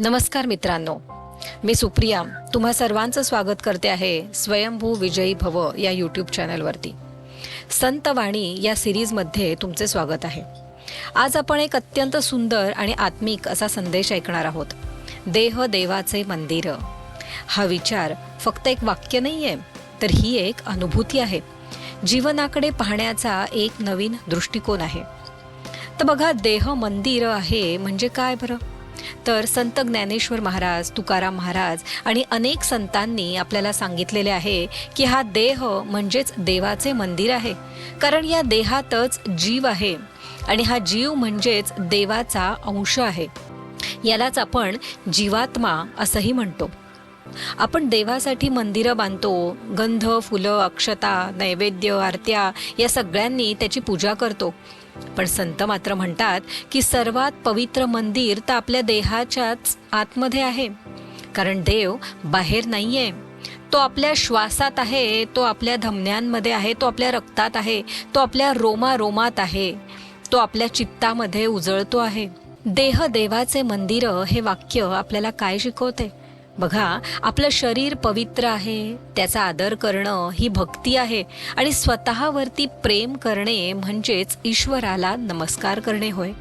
नमस्कार मित्रांनो. मी सुप्रिया. तुम्हा सर्वांचं स्वागत करते आहे स्वयंभू विजयी भव या यूट्यूब चॅनलवरती संत वाणी या सिरीजमध्ये तुमचे स्वागत आहे. आज आपण एक अत्यंत सुंदर आणि आत्मिक असा संदेश ऐकणार आहोत. देह देवाचे मंदिर. हा विचार फक्त एक वाक्य नाही आहे तर ही एक अनुभूती आहे. जीवनाकडे पाहण्याचा एक नवीन दृष्टिकोन आहे. तर बघा देह मंदिर आहे म्हणजे काय बरं? तर संत ज्ञानेश्वर महाराज तुकाराम महाराज आणि अनेक संतांनी आपल्याला सांगितलेले आहे की हा देह म्हणजेच देवाचे मंदिर आहे. कारण या देहातच जीव आहे आणि हा जीव म्हणजेच देवाचा अंश आहे. यालाच आपण जीवात्मा असंही म्हणतो. आपण देवासाठी मंदिरं बांधतो गंध फुलं अक्षता नैवेद्य आरत्या या सगळ्यांनी त्याची पूजा करतो. पण संत मात्र म्हणतात की सर्वात पवित्र मंदिर तर आपल्या देहाच्याच आतमध्ये आहे. कारण देव बाहेर नाहीये. तो आपल्या श्वासात आहे तो आपल्या धमन्यांमध्ये आहे तो आपल्या रक्तात आहे तो आपल्या रोमा रोमात आहे तो आपल्या चित्तामध्ये उजळतो आहे. देह देवाचे मंदिर हे वाक्य आपल्याला काय शिकवते? बघा आपलं शरीर पवित्र आहे त्याचा आदर करणं ही भक्ती आहे आणि स्वतःवरती प्रेम करणे म्हणजेच ईश्वराला नमस्कार करणे होय.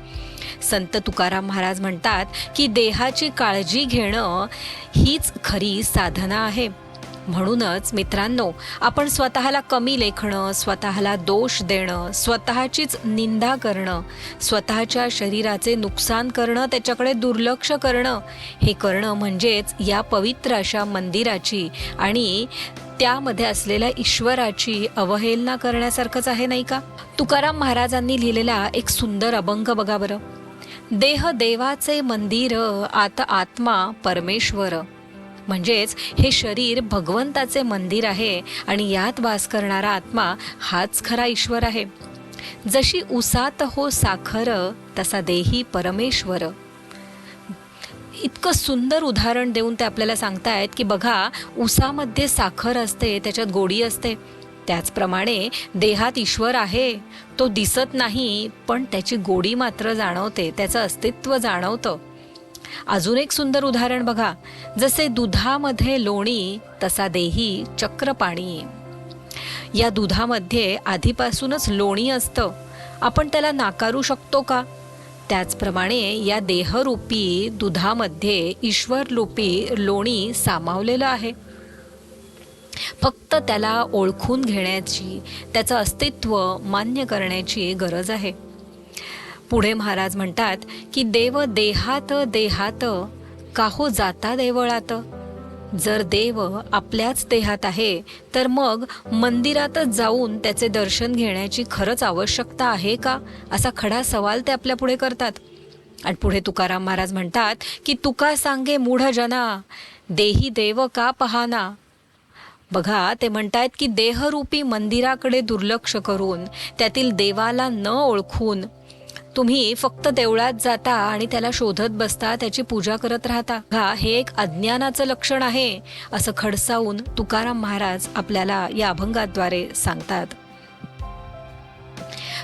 संत तुकाराम महाराज म्हणतात की देहाची काळजी घेणं हीच खरी साधना आहे. म्हणूनच मित्रांनो आपण स्वतःला कमी लेखणं स्वतःला दोष देणं स्वतःचीच निंदा करणं स्वतःच्या शरीराचे नुकसान करणं त्याच्याकडे दुर्लक्ष करणं हे करणं म्हणजेच या पवित्र अशा मंदिराची आणि त्यामध्ये असलेल्या ईश्वराची अवहेलना करण्यासारखंच आहे नाही का? तुकाराम महाराजांनी लिहिलेला एक सुंदर अभंग बघा बरं. देह देवाचे मंदिर आता आत्मा परमेश्वर. म्हणजेच हे शरीर भगवंताचे मंदिर आहे आणि यात वास करणारा आत्मा हाच खरा ईश्वर आहे. जशी उसात हो साखर तसा देही परमेश्वर. इतकं सुंदर उदाहरण देऊन ते आपल्याला सांगतायत की बघा उसामध्ये साखर असते त्याच्यात गोडी असते. त्याचप्रमाणे देहात ईश्वर आहे तो दिसत नाही पण त्याची गोडी मात्र जाणवते त्याचं अस्तित्व जाणवतं. अजून एक सुंदर उदाहरण बघा. जसे दुधामध्ये लोणी तसा देही चक्रपाणी. या दुधामध्ये आधीपासूनच लोणी असतं. आपण त्याला नाकारू शकतो का? त्याचप्रमाणे या देहरूपी दुधामध्ये ईश्वररूपी लोणी सामावलेलं आहे. फक्त त्याला ओळखून घेण्याची त्याचं अस्तित्व मान्य करण्याची गरज आहे. पुढे महाराज म्हणतात की देव देहात देहात काहो जाता देवळात. जर देव आपल्याच देहात आहे तर मग मंदिरातच जाऊन त्याचे दर्शन घेण्याची खरंच आवश्यकता आहे का? असा खडा सवाल ते आपल्या पुढे करतात. आणि पुढे तुकाराम महाराज म्हणतात की तुका सांगे मूढ जना देही देव का पहाना. बघा ते म्हणतायत की देहरूपी मंदिराकडे दुर्लक्ष करून त्यातील देवाला न ओळखून तुम्ही फक्त देवळात जाता आणि त्याला शोधत बसता त्याची पूजा करत राहता. हा हे एक अज्ञानाचं लक्षण आहे असं खडसावून तुकाराम महाराज आपल्याला या अभंगाद्वारे सांगतात.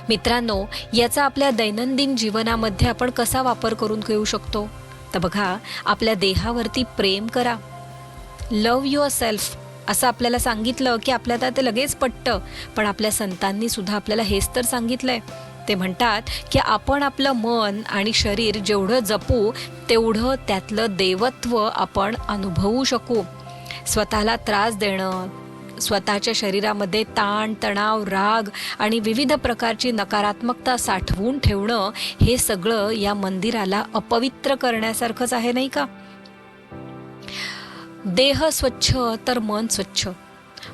मित्रांनो याचा आपल्या दैनंदिन जीवनामध्ये आपण कसा वापर करून घेऊ शकतो? तर बघा आपल्या देहावरती प्रेम करा. लव युअर सेल्फ असं आपल्याला सांगितलं की आपल्याला ते लगेच पटतं. पण आपल्या संतांनी सुद्धा आपल्याला हेच तर सांगितलंय. ते म्हणतात की आपण आपलं मन आणि शरीर जेवढं जपू तेवढं त्यातलं देवत्व आपण अनुभवू शकू. स्वतःला त्रास देणं स्वतःच्या शरीरामध्ये ताण तणाव राग आणि विविध प्रकारची नकारात्मकता साठवून ठेवणं हे सगळं या मंदिराला अपवित्र करण्यासारखंच आहे नाही का? देह स्वच्छ तर मन स्वच्छ.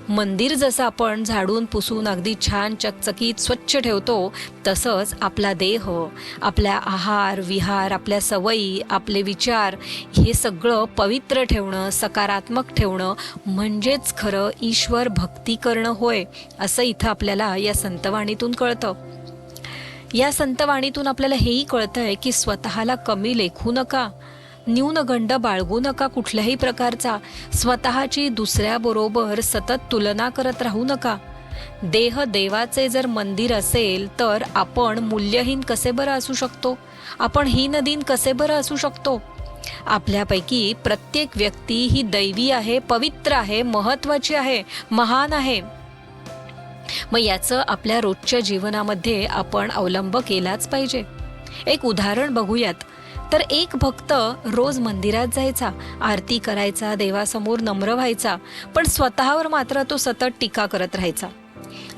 मंदिर जसं आपण झाडून पुसून अगदी छान चकचकीत स्वच्छ ठेवतो तसंच आपला देह आपल्या आहार विहार आपल्या सवयी आपले विचार हे सगळं पवित्र ठेवणं सकारात्मक ठेवणं म्हणजेच खरं ईश्वर भक्ती करणं होय असं इथं आपल्याला या संतवाणीतून कळतं. या संतवाणीतून आपल्याला हेही कळतंय की स्वतःला कमी लेखू नका. न्यूनगंड बाळगू नका कुठल्याही प्रकारचा. स्वतःची दुसऱ्याबरोबर सतत तुलना करत राहू नका. देह देवाचे जर मंदिर असेल तर आपण मूल्यहीन कसे बरं असू शकतो? आपण हीनदीन कसे बरं असू शकतो? आपल्यापैकी प्रत्येक व्यक्ती ही दैवी आहे पवित्र आहे महत्वाची आहे महान आहे. मग याचं आपल्या रोजच्या जीवनामध्ये आपण अवलंब केलाच पाहिजे. एक उदाहरण बघूयात. तर एक भक्त रोज मंदिरात जायचा आरती करायचा देवासमोर नम्र व्हायचा पण स्वतःवर मात्र तो सतत टीका करत राहायचा.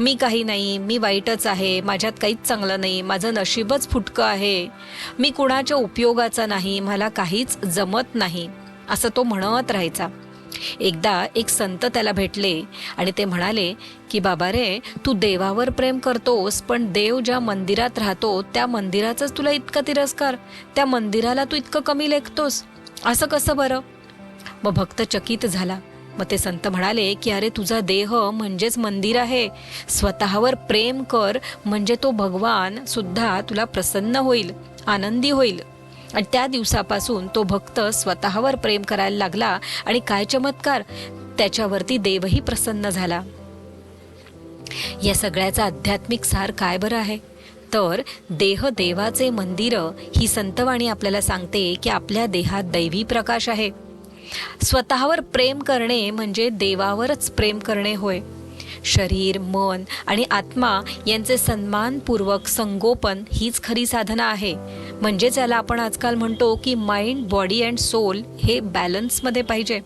मी काही नाही मी वाईटच आहे माझ्यात काहीच चांगलं नाही माझं नशीबच फुटकं आहे. मी कुणाच्या उपयोगाचा नाही मला काहीच जमत नाही असं तो म्हणत राहायचा. एकदा एक संत त्याला भेटले आणि ते म्हणाले की बाबा रे तू देवावर प्रेम करतोस पण देव ज्या मंदिरात राहतो त्या मंदिराचाच तुला इतका तिरस्कार त्या मंदिराला तू इतकं कमी लेखतोस असं कसं बरं? मग भक्त चकित झाला. मग ते संत म्हणाले की अरे तुझा देह म्हणजेच मंदिर आहे. स्वतःवर प्रेम कर म्हणजे तो भगवान सुद्धा तुला प्रसन्न होईल आनंदी होईल. आणि त्या दिवसापासून तो भक्त स्वतःवर प्रेम करायला लागला आणि काय चमत्कार त्याच्यावरती देवही प्रसन्न झाला. या सगळ्याचा आध्यात्मिक सार काय बरं आहे? तर देह देवाचे मंदिर ही संतवाणी आपल्याला सांगते की आपल्या देहात दैवी प्रकाश आहे. स्वतःवर प्रेम करणे म्हणजे देवावरच प्रेम करणे होय. शरीर मन आणि आत्मा यांचे सन्मानपूर्वक संगोपन हीच खरी साधना आहे. म्हणजे ज्याला आपण आजकाल म्हणतो की माइंड बॉडी अँड सोल हे बॅलन्समध्ये पाहिजे.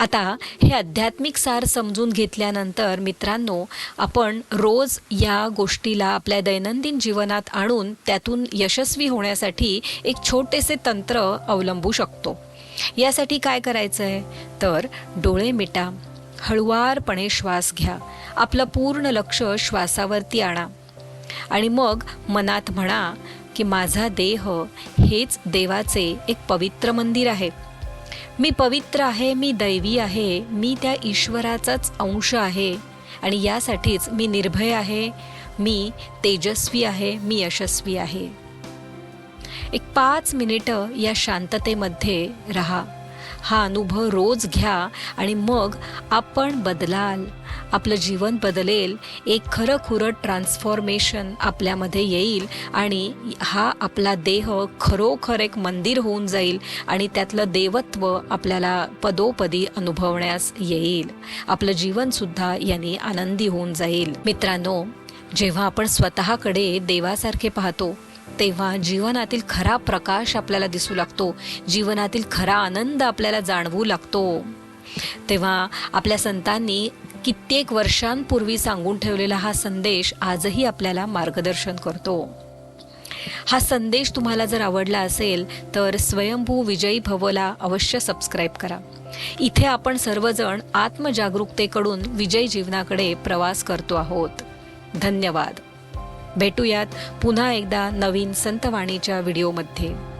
आता हे आध्यात्मिक सार समजून घेतल्यानंतर मित्रांनो आपण रोज या गोष्टीला आपल्या दैनंदिन जीवनात आणून त्यातून यशस्वी होण्यासाठी एक छोटेसे तंत्र अवलंबू शकतो. यासाठी काय करायचं आहे तर डोळे मिटा हळुवारपणे श्वास घ्या आपलं पूर्ण लक्ष श्वासावरती आणा. आणि मग मनात म्हणा की माझा देह हेच देवाचे एक पवित्र मंदिर आहे. मी पवित्र आहे मी दैवी आहे मी त्या ईश्वराचाच अंश आहे आणि यासाठीच मी निर्भय आहे मी तेजस्वी आहे मी यशस्वी आहे. एक पाच मिनिटं या शांततेमध्ये राहा. हा अनुभव रोज घ्या आणि मग आपण बदलाल. आपलं जीवन बदलेल. एक खरं खुरं ट्रान्सफॉर्मेशन आपल्यामध्ये येईल आणि हा आपला देह खरोखर एक मंदिर होऊन जाईल आणि त्यातलं देवत्व आपल्याला पदोपदी अनुभवण्यास येईल. आपलं जीवनसुद्धा यांनी आनंदी होऊन जाईल. मित्रांनो जेव्हा आपण स्वतःकडे देवासारखे पाहतो तेव्हा जीवनातील खरा प्रकाश आपल्याला दिसू लागतो. जीवनातील खरा आनंद आपल्याला जाणवू लागतो. तेव्हा आपल्या संतांनी कित्येक वर्षांपूर्वी सांगून ठेवलेला हा संदेश आजही आपल्याला मार्गदर्शन करतो. हा संदेश तुम्हाला जर आवडला असेल तर स्वयंभू विजयी भवला अवश्य सबस्क्राईब करा. इथे आपण सर्वजण आत्मजागरूकतेकडून विजयी जीवनाकडे प्रवास करतो आहोत. धन्यवाद. भेटूयात पुन्हा एकदा नवीन संतवाणीच्या व्हिडिओमध्ये.